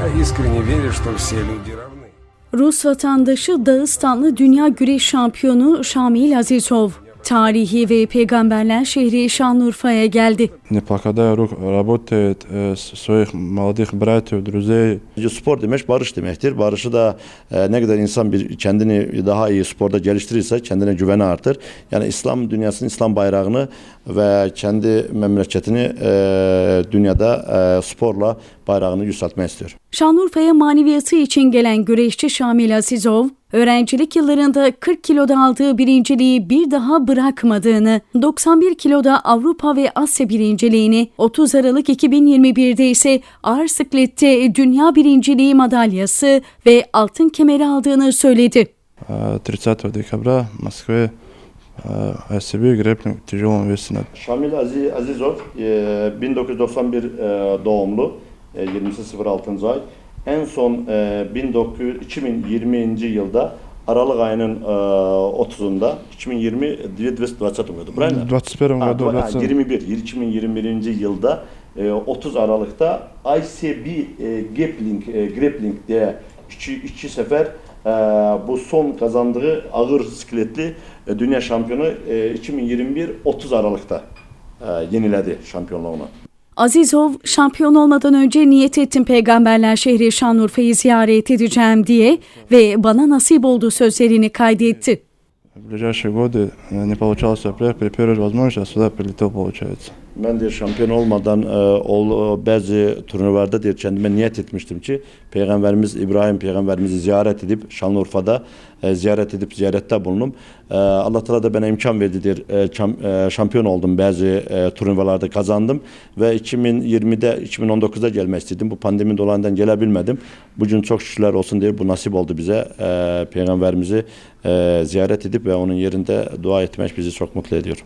Я искренне верю, что все люди равны. Rus vatandaşı Dağıstanlı dünya güreş şampiyonu Şamil Azizov, Tarihi ve peygamberler şehri Şanlıurfa'ya geldi. Spor demek barış demektir. Barışı da e, ne kadar insan bir kendini daha iyi sporda geliştirirse kendine güveni artır. Yani İslam dünyasının İslam bayrağını ve kendi memleketini e, dünyada e, sporla bayrağını yükseltmek istiyor. Şanlıurfa'ya maneviyatı için gelen güreşçi Şamil Asizov, öğrencilik yıllarında 40 kiloda aldığı birinciliği bir daha bırakmadığını, 91 kiloda Avrupa ve Asya birinciliğini, 30 Aralık 2021'de ise ağır siklette dünya birinciliği madalyası ve altın kemeri aldığını söyledi. Э, 30 декабря в Москве э, ICB грэпплинг в тяжелом весе. на- Şamil Aziz, Azizov e, 1991 e, doğumlu e, 20.06. ay. En son e, 1900, 2020. yılda Aralık ayının e, 30'unda 2020 220 году, правильно? В 21 Ha, году bu- ha, 20 21, 2021 yılda e, 30 Aralık'ta ICB e, Grappling, e, Grappling diye iki, iki sefer e, bu son kazandığı ağır sikletli e, dünya şampiyonu e, 2021 30 Aralık'ta e, yeniledi şampiyonluğunu. Azizov, şampiyon olmadan önce niyet ettim peygamberler şehri Şanlıurfa'yı ziyaret edeceğim diye ve bana nasip oldu sözlerini kaydetti. В ближайшие годы э, не получалось сюда приехать, при первой же возможности я сюда прилетел, получается. Ben de şampiyon olmadan e, ol, bazı turnuvalarda diye kendime niyet etmiştim ki Peygamberimiz İbrahim Peygamberimizi ziyaret edip Şanlıurfa'da e, ziyaret edip ziyarette bulundum. E, Allah Teala da bana imkan verdi diye e, çam- e, şampiyon oldum bazı e, turnuvalarda kazandım ve 2020'de 2019'da gelmek istedim. Bu pandemi dolayından gelebilmedim. Bugün çok şükürler olsun diye bu nasip oldu bize. E, Peygamberimizi e, ziyaret edip ve onun yerinde dua etmek bizi çok mutlu ediyor.